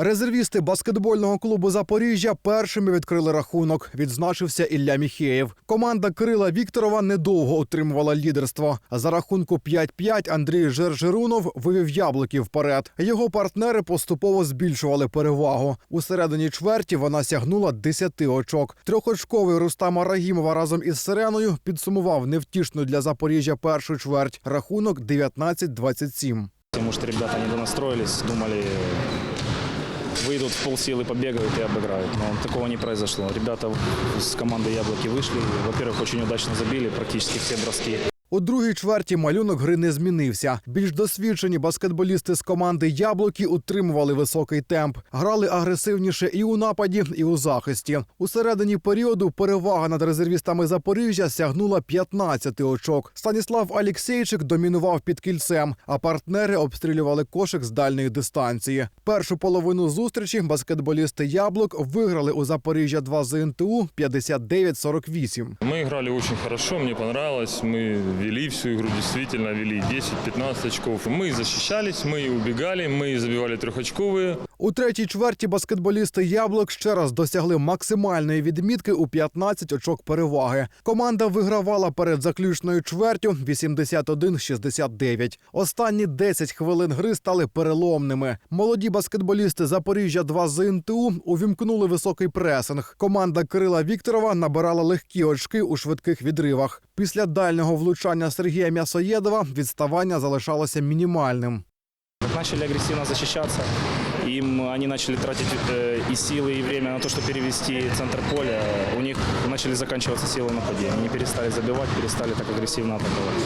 Резервісти баскетбольного клубу Запоріжжя першими відкрили рахунок. Відзначився Ілля Міхеєв. Команда Кирила Вікторова недовго утримувала лідерство. За рахунку 5-5 Андрій Жержерунов вивів яблуки вперед. Його партнери поступово збільшували перевагу. У середині чверті вона сягнула 10 очок. Трьохочковий Рустам Арагімова разом із Сиреною підсумував невтішну для Запоріжжя першу чверть. Рахунок 19-27. Может, ребята недонастроились, думали, выйдут в полсилы, побегают и обыграют. Но такого не произошло. Ребята с команды «Яблоки» вышли. Во-первых, очень удачно забили практически все броски. У другій чверті малюнок гри не змінився. Більш досвідчені баскетболісти з команди Яблуки утримували високий темп, грали агресивніше і у нападі, і у захисті. У середині періоду перевага над резервістами Запоріжжя сягнула 15 очок. Станіслав Алєксейчик домінував під кільцем, а партнери обстрілювали кошик з дальної дистанції. Першу половину зустрічі баскетболісти Яблук виграли у Запоріжжя 2 з НТУ 59-48. Мы играли очень хорошо, мне понравилось. Мы вели всю игру, действительно вели 10-15 очков. Мы защищались, мы и убегали, мы и забивали трехочковые. У третій чверті баскетболісти Яблук ще раз досягли максимальної відмітки у 15 очок переваги. Команда вигравала перед заключною чвертю 81-69. Останні 10 хвилин гри стали переломними. Молоді баскетболісти Запоріжжя 2 з НТУ увімкнули високий пресинг. Команда Кирила Вікторова набирала легкі очки у швидких відривах. Після дальнього влучання Сергія М'ясоєдова відставання залишалося мінімальним. Как начали агрессивно защищаться, им они начали тратить э, и силы, и время на то, чтобы перевести центр поля. У них начали заканчиваться силы нападения. Они перестали забивать, перестали так агрессивно атаковать.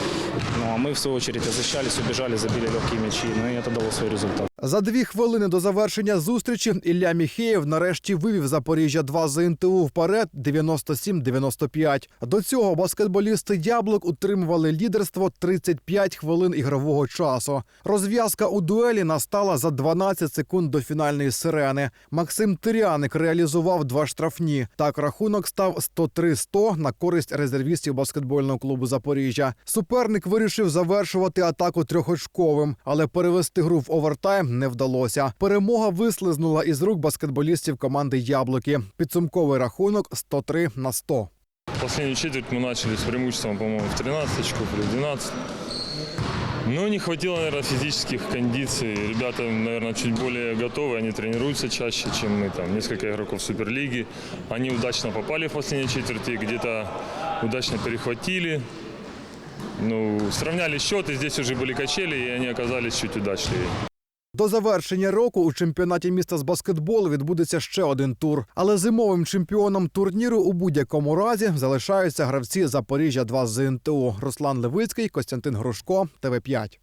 Ну а мы, в свою очередь, защищались, убежали, забили легкие мячи. Ну и это дало свой результат. За дві хвилини до завершення зустрічі Ілля Міхеєв нарешті вивів Запоріжжя 2 з НТУ вперед 97-95. До цього баскетболісти Яблук утримували лідерство 35 хвилин ігрового часу. Розв'язка у дуелі настала за 12 секунд до фінальної сирени. Максим Тиряник реалізував два штрафні. Так рахунок став 103-100 на користь резервістів баскетбольного клубу Запоріжжя. Суперник вирішив завершувати атаку трьохочковим, але перевести гру в овертайм не вдалося. Перемога вислизнула із рук баскетболістів команди Яблуки. Підсумковий рахунок 103 на 100. Последнюю четверть мы начали с преимуществом, по-моему, в 13 очков или 12. Но не хватило, наверное, физических кондиций. Ребята, наверное, чуть более готовы, они тренируются чаще, чем мы. Там несколько игроков Суперлиги. Они удачно попали в последней четверти, где-то удачно перехватили. Ну, сравняли счет, и здесь уже были качели, и они оказались чуть удачливее. До завершення року у чемпіонаті міста з баскетболу відбудеться ще один тур. Але зимовим чемпіоном турніру у будь-якому разі залишаються гравці Запоріжжя 2 з НТУ. Руслан Левицький, Костянтин Грушко, ТВ 5